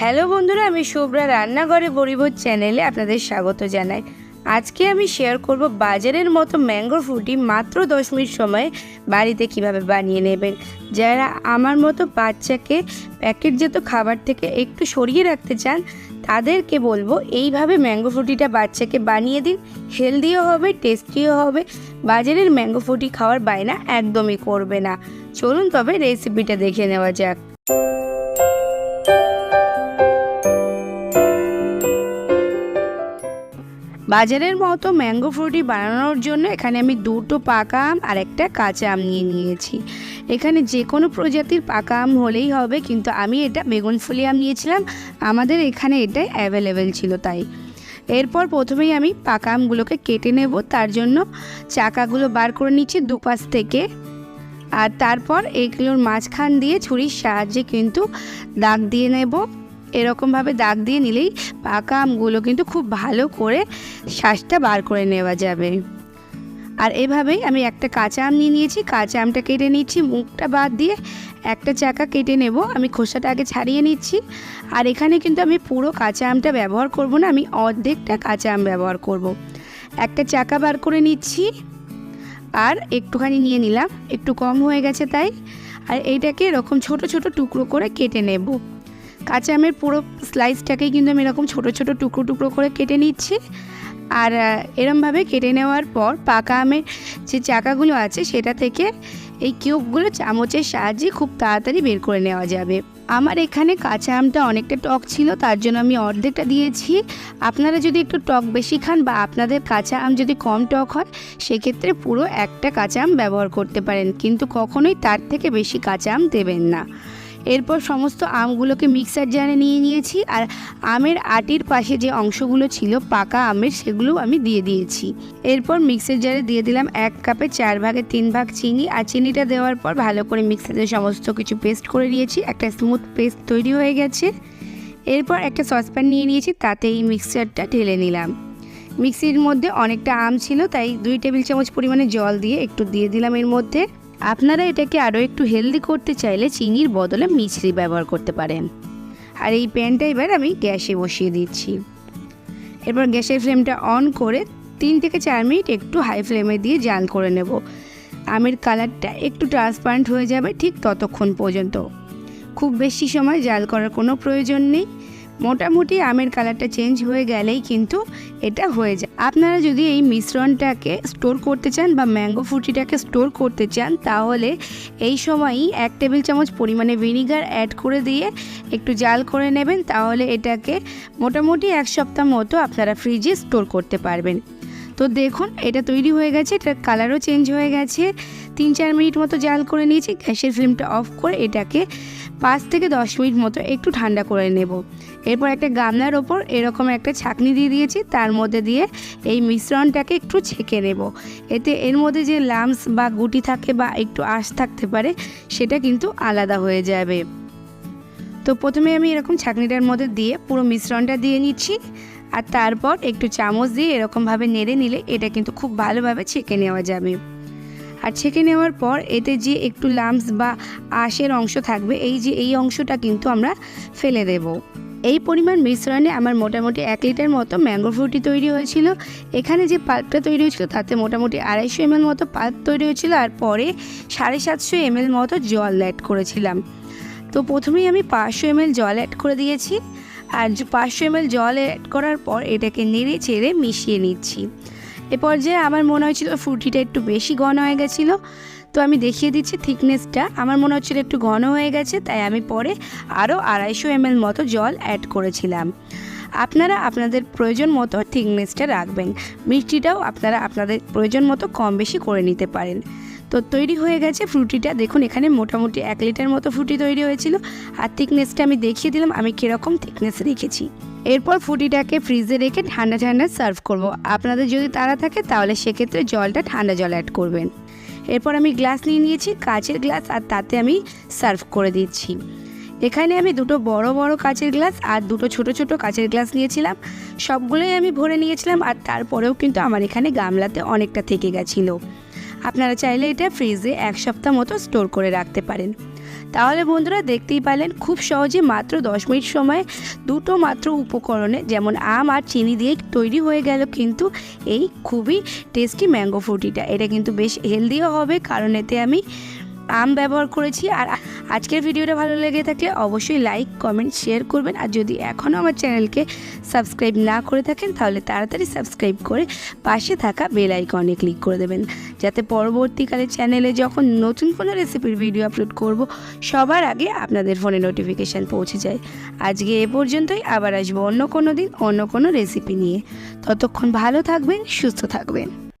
Hello বন্ধুরা, আমি শুভ্রা রান্নাঘরে পরিবোধ চ্যানেলে আপনাদের স্বাগত জানাই। আজকে আমি শেয়ার করব বাজারের মতো ম্যাঙ্গো ফ্রুটি মাত্র দশ মিনিট সময়ে বাড়িতে কীভাবে বানিয়ে নেবেন। যারা আমার মতো বাচ্চাকে প্যাকেটজাত খাবার থেকে একটু সরিয়ে রাখতে চান, তাদেরকে বলব এইভাবে ম্যাঙ্গো ফ্রুটিটা বাচ্চাকে বানিয়ে দিন। হেলদিও হবে টেস্টিও হবে। বাজারের ম্যাঙ্গো ফ্রুটি খাওয়ার বায়না একদমই করবে না। চলুন তবে রেসিপিটা দেখে নেওয়া যাক। বাজারের মতো ম্যাঙ্গো ফ্রুটি বানানোর জন্য এখানে আমি দুটো পাকা আম আর একটা কাঁচা আম নিয়ে নিয়েছি। এখানে যে কোনো প্রজাতির পাকা আম হলেই হবে, কিন্তু আমি এটা বেগুন ফুলি আম নিয়েছিলাম। আমাদের এখানে এটাই অ্যাভেলেবেল ছিল তাই। এরপর প্রথমেই আমি পাকা আমগুলোকে কেটে নেব, তার জন্য চাকাগুলো বার করে নিচ্ছি দুপাশ থেকে। আর তারপর এগুলোর মাঝখান দিয়ে ছুরির সাহায্যে কিন্তু দাগ দিয়ে নেব। এরকমভাবে দাগ দিয়ে নিলেই পাকা আমগুলো কিন্তু খুব ভালো করে শ্বাসটা বার করে নেওয়া যাবে। আর এভাবেই আমি একটা কাঁচা আম নিয়ে নিয়েছি, কাঁচা আমটা কেটে নিচ্ছি, মুখটা বাদ দিয়ে একটা চাকা কেটে নেব। আমি খোসাটা আগে ছাড়িয়ে নিচ্ছি। আর এখানে কিন্তু আমি পুরো কাঁচা আমটা ব্যবহার করব না, আমি অর্ধেকটা কাঁচা আম ব্যবহার করব। একটা চাকা বার করে নিচ্ছি। আর একটুখানি নিয়ে নিলাম, একটু কম হয়ে গেছে তাই। আর এইটাকে এরকম ছোট ছোট টুকরো করে কেটে নেব। কাঁচা আমের পুরো স্লাইসটাকেই কিন্তু আমি এরকম ছোট ছোট, টুকরো টুকরো করে কেটে নিচ্ছি। আর এরমভাবে কেটে নেওয়ার পর পাকা আমের যে চাকাগুলো আছে সেটা থেকে এই কিউবগুলো চামচের সাহায্যে খুব তাড়াতাড়ি বের করে নেওয়া যাবে। আমার এখানে কাঁচা আমটা অনেকটা টক ছিল, তার জন্য আমি অর্ধেকটা দিয়েছি। আপনারা যদি একটু টক বেশি খান বা আপনাদের কাঁচা আম যদি কম টক হয়, সেক্ষেত্রে পুরো একটা কাঁচা আম ব্যবহার করতে পারেন। কিন্তু কখনোই তার থেকে বেশি কাঁচা আম দেবেন না। এরপর সমস্ত আমগুলোকে মিক্সার জারে নিয়ে নিয়েছি আর আমের আটির পাশে যে অংশগুলো ছিল পাকা আমের সেগুলো আমি দিয়ে দিয়েছি। এরপর মিক্সার জারে দিয়ে দিলাম এক কাপে চার ভাগে তিন ভাগ চিনি আর চিনিটা দেওয়ার পর ভালো করে মিক্সারে সমস্ত কিছু পেস্ট করে দিয়েছি একটা স্মুথ পেস্ট তৈরি হয়ে গেছে। এরপর একটা সসপ্যান নিয়ে নিয়েছি, তাতে এই মিক্সচারটা ঢেলে নিলাম। মিক্সির মধ্যে অনেকটা আম ছিল, তাই দুই টেবিল চামচ পরিমাণে জল দিয়ে একটু দিয়ে দিলাম এর মধ্যে। আপনারা এটাকে আরও একটু হেলদি করতে চাইলে চিনির বদলে মিছরি ব্যবহার করতে পারেন। আর এই প্যানটা এবার আমি গ্যাসে বসিয়ে দিচ্ছি। এরপর গ্যাসের ফ্লেমটা অন করে তিন থেকে চার মিনিট একটু হাই ফ্লেমে দিয়ে জাল করে নেব। আমের কালারটা একটু ট্রান্সপারেন্ট হয়ে যাবে ঠিক ততক্ষণ পর্যন্ত। খুব বেশি সময় জাল করার কোনো প্রয়োজন নেই। মোটামুটি আমের কালারটা চেঞ্জ হয়ে গেলেই কিন্তু এটা হয়ে যায়। আপনারা যদি এই মিশ্রণটাকে স্টোর করতে চান বা ম্যাঙ্গো ফ্রুটিটাকে স্টোর করতে চান, তাহলে এই সময়ই এক টেবিল চামচ পরিমাণে ভিনিগার অ্যাড করে দিয়ে একটু জাল করে নেবেন। তাহলে এটাকে মোটামুটি এক সপ্তাহ মতো আপনারা ফ্রিজে স্টোর করতে পারবেন। তো দেখুন, এটা তৈরি হয়ে গেছে এটার কালারও চেঞ্জ হয়ে গেছে। তিন চার মিনিট মতো জাল করে নিয়েছি, গ্যাসের ফ্লেমটা অফ করে এটাকে পাঁচ থেকে দশ মিনিট মতো একটু ঠান্ডা করে নেব। এরপর একটা গামলার ওপর এরকম একটা ছাকনি দিয়ে দিয়েছি, তার মধ্যে দিয়ে এই মিশ্রণটাকে একটু ছেঁকে নেব। এতে এর মধ্যে যে লামস বা গুটি থাকে বা একটু আঁশ থাকতে পারে, সেটা কিন্তু আলাদা হয়ে যাবে। তো প্রথমে আমি এরকম ছাকনিটার মধ্যে দিয়ে পুরো মিশ্রণটা দিয়ে নিচ্ছি, আর তারপর একটু চামচ দিয়ে এরকমভাবে নেড়ে নিলে এটা কিন্তু খুব ভালোভাবে ছেঁকে নেওয়া যাবে। আর ছেঁকে নেওয়ার পর এতে যে একটু লামস বা আঁশের অংশ থাকবে, এই যে এই অংশটা কিন্তু আমরা ফেলে দেব। এই পরিমাণ মিশ্রণে আমার মোটামুটি এক লিটার মতো ম্যাঙ্গো ফ্রুটি তৈরি হয়েছিল। এখানে যে পাল্পটা তৈরি হয়েছিল, তাতে মোটামুটি আড়াইশো এমএল মতো পাল্প তৈরি হয়েছিল আর পরে সাড়ে সাতশো এমএল মতো জল অ্যাড করেছিলাম। তো প্রথমেই আমি পাঁচশো এমএল জল অ্যাড করে দিয়েছি আর পাঁচশো এমএল জল অ্যাড করার পর এটাকে নেড়ে চেড়ে মিশিয়ে নিচ্ছি। এ পর্যায়ে আমার মনে হয়েছিল ফ্রুটিটা একটু বেশি ঘন হয়ে গেছিল। তো আমি দেখিয়ে দিচ্ছি থিকনেসটা আমার মনে হচ্ছিল একটু ঘন হয়ে গেছে, তাই আমি পরে আরও আড়াইশো এমএল মতো জল অ্যাড করেছিলাম। আপনারা আপনাদের প্রয়োজন মতো থিকনেসটা রাখবেন। মিষ্টিটাও আপনারা আপনাদের প্রয়োজন মতো কম বেশি করে নিতে পারেন। তো তৈরি হয়ে গেছে ফ্রুটিটা। দেখুন, এখানে মোটামুটি এক লিটার মতো ফ্রুটি তৈরি হয়েছিল। আর থিকনেসটা আমি দেখিয়ে দিলাম, আমি কীরকম থিকনেস রেখেছি। এরপর ফ্রুটিটাকে ফ্রিজে রেখে ঠান্ডা ঠান্ডা সার্ভ করব। আপনাদের যদি তাড়া থাকে, তাহলে সেক্ষেত্রে জলটা ঠান্ডা জল অ্যাড করবেন। এরপর আমি গ্লাস নিয়ে নিয়েছি, কাঁচের গ্লাস, আর তাতে আমি সার্ভ করে দিচ্ছি। এখানে আমি দুটো বড় বড় কাঁচের গ্লাস আর দুটো ছোট ছোট কাঁচের গ্লাস নিয়েছিলাম। সবগুলোই আমি ভরে নিয়েছিলাম, আর তারপরেও কিন্তু আমার এখানে গামলাতে অনেকটা থেকে গেছিল। আপনারা চাইলে এটা ফ্রিজে এক সপ্তাহ মতো স্টোর করে রাখতে পারেন। তাহলে বন্ধুরা দেখতেই পেলেন খুব সহজে মাত্র দশ মিনিট সময়ে দুটো মাত্র উপকরণে যেমন আম আর চিনি দিয়ে তৈরি হয়ে গেল কিন্তু এই খুবই টেস্টি ম্যাঙ্গো ফ্রুটিটা এটা কিন্তু বেশ হেলদিও হবে কারণ এতে আমি আম ব্যবহার করেছি আর আজকের ভিডিওটা ভালো লেগে থাকলে অবশ্যই লাইক কমেন্ট শেয়ার করবেন। আর যদি এখনও আমার চ্যানেলকে সাবস্ক্রাইব না করে থাকেন, তাহলে তাড়াতাড়ি সাবস্ক্রাইব করে পাশে থাকা বেল আইকনে ক্লিক করে দেবেন। যাতে পরবর্তীকালে চ্যানেলে যখন নতুন কোনো রেসিপির ভিডিও আপলোড করব, সবার আগে আপনাদের ফোনে নোটিফিকেশান পৌঁছে যায়। আজকে এ পর্যন্তই, আবার আসব অন্য কোনো দিন অন্য কোনো রেসিপি নিয়ে। ততক্ষণ ভালো থাকবেন, সুস্থ থাকবেন।